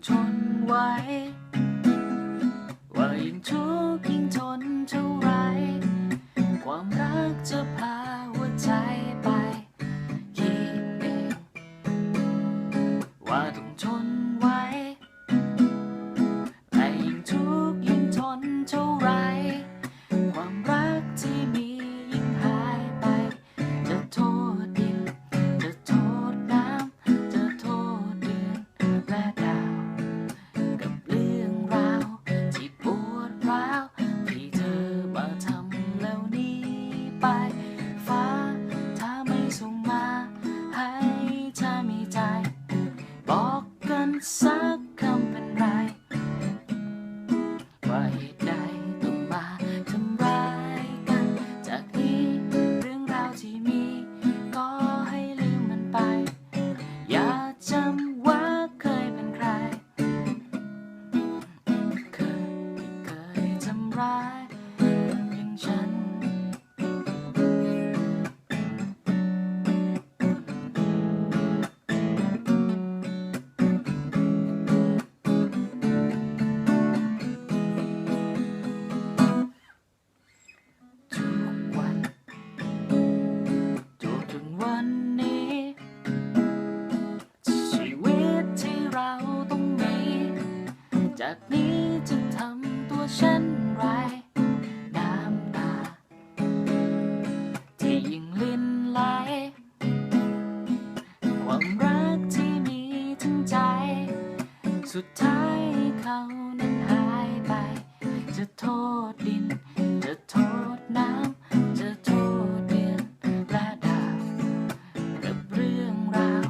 멈춰 สุดท้ายเขานั้นหายไป จะโทษดิน จะโทษน้ำ จะโทษเดือนและดาวกับเรื่องราว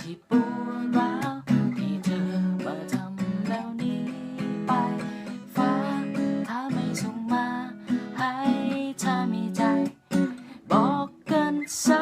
ที่ปวดร้าวที่เธอมาทำแล้วนี้ไป ฟ้าถ้าไม่ส่งมา ให้เธอมีใจ บอกกันซะ